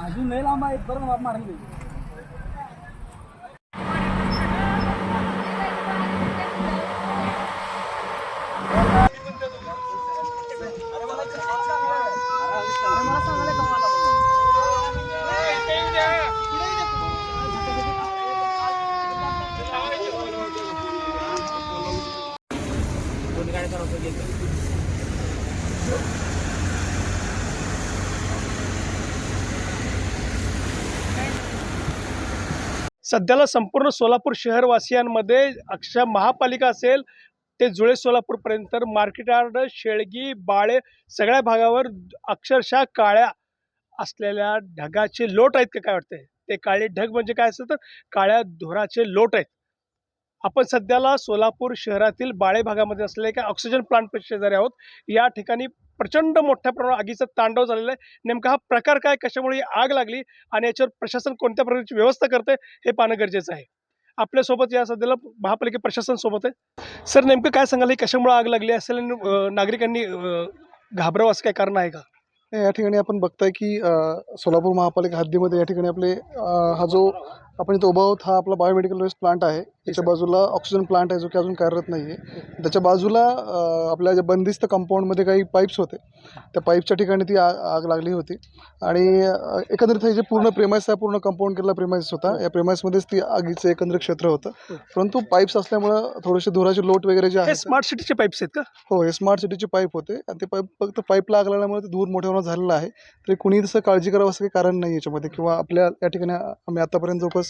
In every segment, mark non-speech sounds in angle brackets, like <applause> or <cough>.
अजून नाही लांब आहे बरं मारून सध्याला संपूर्ण सोलापूर शहरवासियांमध्ये अक्षर महापालिका असेल ते जुळे सोलापूरपर्यंत. तर मार्केट यार्ड शेळगी बाळे सगळ्या भागावर अक्षरशः काळ्या असलेल्या ढगाचे लोट आहेत का काय वाटते ते काळे ढग म्हणजे काय असतं तर काळ्या धुराचे लोट आहेत. आपण सध्याला सोलापूर शहरातील बाळे भागामध्ये असलेल्या एका ऑक्सिजन प्लांट शेजारी आहोत. या ठिकाणी प्रचंड मोठ्या प्रमाणात आगीचा तांडव झालेला आहे. नेमका हा प्रकार काय? कशामुळे ही आग लागली? आणि याच्यावर प्रशासन कोणत्या प्रकारची व्यवस्था करते हे पाहणं गरजेचं आहे. आपल्यासोबत या सध्याला महापालिका प्रशासन सोबत आहे. सर नेमकं काय सांगाल? ही कशामुळे आग लागली असेल? आणि नागरिकांनी घाबराव घाबरावं असं काय कारण आहे का? या ठिकाणी आपण बघताय की सोलापूर महापालिका हद्दीमध्ये या ठिकाणी आपले हा जो आपण इथं उभा आहोत. हा आपला बायोमेडिकल वेस्ट प्लांट आहे. त्याच्या बाजूला ऑक्सिजन प्लांट आहे जो की अजून कार्यरत नाही आहे त्याच्या बाजूला अ, आपल्या ज्या बंदिस्त कंपाऊंडमध्ये काही पाईप्स होते त्या पाईपच्या ठिकाणी ती आग आग लागली होती. आणि अ, एकंदरीत हे जे पूर्ण प्रेमाइस आहे पूर्ण कंपाऊंड केलेला प्रेमाइस होता या प्रेमाइसमध्येच ती आगीचं एकंदरीत क्षेत्र होतं. परंतु पाईप्स असल्यामुळं थोडेसे धुराचे लोट वगैरे जे हे आहेत स्मार्ट सिटीचे पाईप्स आहेत का? हो हे स्मार्ट सिटीचे पाईप होते. आणि ते पाईप फक्त पाईपला आग लागल्यामुळे ते धूर मोठ्या प्रमाणात झालेलं आहे. तरी कुणी तसं काळजी करावं असं काही कारण नाही याच्यामध्ये. किंवा आपल्या या ठिकाणी आम्ही आतापर्यंत जवळपास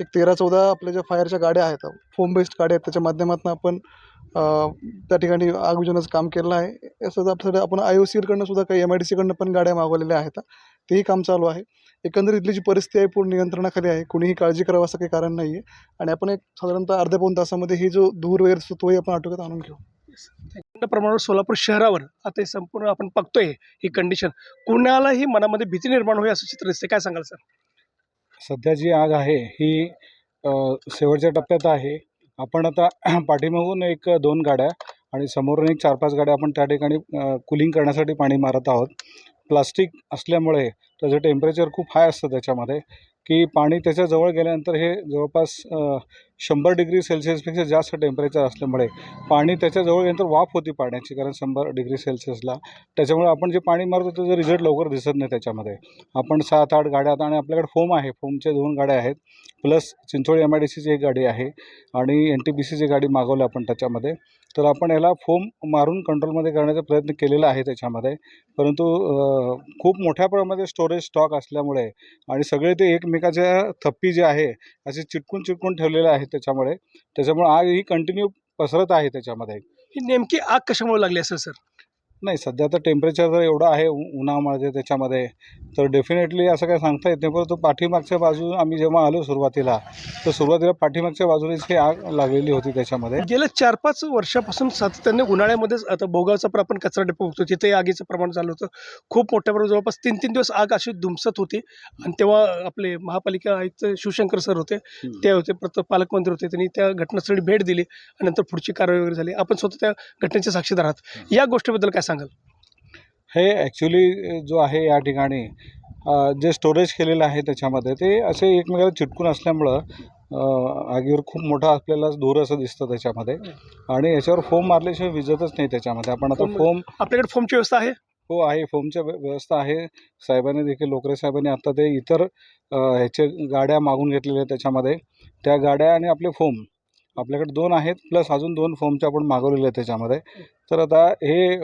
एक तेरा चौदा आपल्या ज्या फायरच्या गाड्या आहेत फोम बेस्ड गाड्या आहेत त्याच्या माध्यमातून आपण त्या ठिकाणी आग विजवण्याचं काम केलं आहे. असं आपल्याकडे आपण आय ओ सीकडनं सुद्धा काही एम आय डी सीकडनं पण गाड्या मागवलेल्या आहेत. तेही काम चालू आहे. एकंदरीत इथली जी परिस्थिती आहे पूर्ण नियंत्रणाखाली आहे. कुणीही काळजी करावं असं काही कारण नाही आहे आणि आपण एक साधारणतः अर्ध्या पाऊन तासामध्ये ही जो धूर वगैरे असतो तोही आपण आटोक्यात आणून घेऊ. प्रचंड प्रमाणावर सोलापूर शहरावर आता हे संपूर्ण आपण बघतोय ही कंडिशन कुणालाही मनामध्ये भीती निर्माण होईल असं चित्र दिसते काय सांगाल सर? सध्या जी आग आहे ही शेवटच्या टप्प्यात आहे. आपण आता <clears throat> पाठीमागून एक दोन गाड्या आणि समोरून एक चार पाच गाड्या आपण त्या ठिकाणी कुलिंग करण्यासाठी पाणी मारत आहोत. प्लास्टिक असल्यामुळे त्याचं टेम्परेचर खूप हाय असतं त्याच्यामध्ये की पाणी त्याच्याजवळ गेल्यानंतर हे जवळपास शंभर डिग्री सेल्सिअसपेक्षा जास्त टेम्परेचर असल्यामुळे पाणी त्याच्याजवळ जवळ वाफ होती पाण्याची कारण शंभर डिग्री सेल्सिअसला. त्याच्यामुळे आपण जे पाणी मारतो त्याचा रिझल्ट लवकर दिसत नाही त्याच्यामध्ये. आपण सात आठ गाड्या आता आणि आपल्याकडे फोम आहे. फोमच्या दोन गाड्या आहेत. Plus Chincholi M I D सीची एक गाडी आहे आणि एन टी पी सीची गाडी मागवली आपण त्याच्यामध्ये. तर आपण याला फोम मारून कंट्रोलमध्ये करण्याचा प्रयत्न केलेला आहे त्याच्यामध्ये. परंतु खूप मोठ्या प्रमाणामध्ये स्टोरेज स्टॉक असल्यामुळे आणि सगळे ते एकमेकाच्या थप्पी जे आहे असे चिटकून चिटकून ठेवलेले आहेत. त्याच्यामुळे. त्याच्यामुळे आग ही कंटिन्यू पसरत आहे त्याच्यामध्ये. ही नेमकी आग कशामुळे लागली असेल सर? नाही सध्या तर टेम्परेचर जर एवढं आहे उन्हामध्ये त्याच्यामध्ये. तर डेफिनेटली असं काय सांगता येत नाही परंतु पाठीमागच्या बाजू आम्ही जेव्हा आलो सुरुवातीला तर सुरुवातीला पाठीमागच्या बाजूनेच ही आग लागलेली होती त्याच्यामध्ये. गेल्या चार पाच वर्षापासून सातत्याने उन्हाळ्यामध्येच आता भोगावचा पण आपण कचरा डेपो बघतो तिथे आगीचं प्रमाण चालू होतं. खूप मोठ्या प्रमाणात जवळपास तीन तीन दिवस आग अशी धुमसत होती. आणि तेव्हा आपले महापालिका आयुक्त शिवशंकर सर होते ते होते प्रत पालकमंत्री होते त्यांनी त्या घटनास्थळी भेट दिली आणि नंतर पुढची कारवाई वगैरे झाली. आपण स्वतः त्या घटनेचे साक्षीदार आहात. या गोष्टीबद्दल काय सांगाल? हे ॲक्च्युली जो आहे या ठिकाणी जे स्टोरेज केलेलं आहे त्याच्यामध्ये ते असे एकमेकाला चिटकून असल्यामुळं आगीवर खूप मोठा आपल्याला धूर असं दिसतं त्याच्यामध्ये. आणि याच्यावर फोम मारल्याशिवाय विजतच नाही त्याच्यामध्ये. आपण आता फोम- आपल्याकडे फॉर्मची व्यवस्था आहे? हो आहे. फोमच्या व्य- व्यवस्था आहे. साहेबांनी देखील लोकरे साहेबांनी आता ते इतर ह्याचे गाड्या मागून घेतलेल्या आहेत त्याच्यामध्ये. त्या गाड्या आणि आपले फोम आपल्याकडे दोन आहेत प्लस अजून दोन फोमच्या आपण मागवलेले आहेत त्याच्यामध्ये. तर आता हे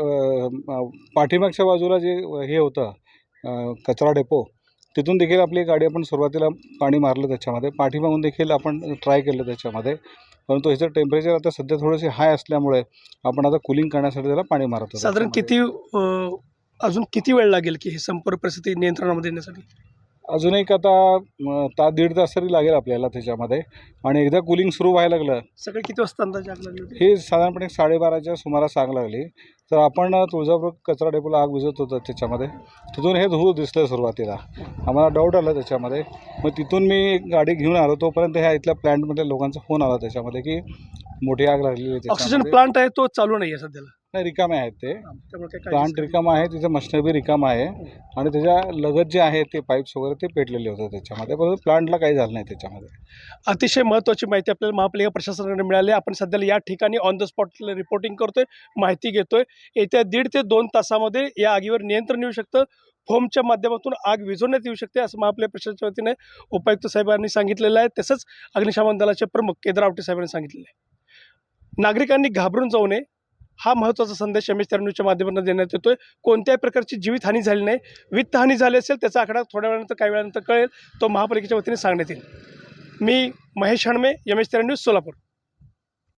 पाठीमागच्या बाजूला जे हे होतं कचरा डेपो तिथून देखील आपली गाडी आपण सुरुवातीला पाणी मारलं त्याच्यामध्ये. पाठीमागून देखील आपण ट्राय केलं त्याच्यामध्ये. परंतु ह्याचं टेम्परेचर आता सध्या थोडेसे हाय असल्यामुळे आपण आता कुलिंग करण्यासाठी त्याला पाणी मारत साधारण. किती अजून किती वेळ लागेल की ही संपर्क परिस्थिती नियंत्रणामध्ये येण्यासाठी? अजून एक आता तास दीड तास तरी लागेल आपल्याला त्याच्यामध्ये. आणि एकदा कुलिंग सुरू व्हायला लागलं सकाळी किती वाजता अंदाजे आग लागली होती? हे साधारणपणे साडेबाराच्या सुमारास आग लागली. तर आपण तुळजापूर कचरा डेपोला आग विझत होतो त्याच्यामध्ये. तिथून हे धूर दिसलं सुरुवातीला. आम्हाला डाऊट आला त्याच्यामध्ये. मग तिथून मी एक गाडी घेऊन आलो. तोपर्यंत ह्या इथल्या प्लॅन्टमधल्या लोकांचा फोन आला त्याच्यामध्ये की मोठी आग लागलेली आहे ऑक्सिजन त्याच्यामध्ये. प्लांट आहे तो चालू नाही आहे सध्याला. नाही रिकामे आहेत ते. प्लांट रिकामा आहे तिचं मशनरी रिकामा आहे. आणि त्याच्या लगत जे आहे ते पाईप्स वगैरे ते पेटलेले होते त्याच्यामध्ये. परंतु प्लांटला काही झालं नाही त्याच्यामध्ये. अतिशय महत्त्वाची माहिती आपल्याला महापालिका प्रशासनाकडे मिळाली. आपण सध्याला या ठिकाणी ऑन द स्पॉट रिपोर्टिंग करतोय माहिती घेतोय. येत्या दीड ते दोन तासामध्ये या आगीवर नियंत्रण येऊ शकतं. फोमच्या माध्यमातून आग विझवण्यात येऊ शकते असं महापालिका प्रशासनाच्या वतीने उपायुक्त साहेबांनी सांगितलेलं आहे. तसंच अग्निशमन दलाचे प्रमुख केदार आवटे साहेबांनी सांगितलेलं आहे. नागरिकांनी घाबरून जाऊ नये. हा महत्त्वाचा संदेश एम एस न्यूजच्या माध्यमातून देण्यात येतोय. कोणत्याही प्रकारची जीवितहानी झाली नाही. वित्तहानी झाली असेल त्याचा आकडा थोड्या वेळानंतर काही वेळानंतर कळेल. तो महापालिकेच्या वतीने सांगण्यात येईल. मी Mahesh Hanme M S news Solapur.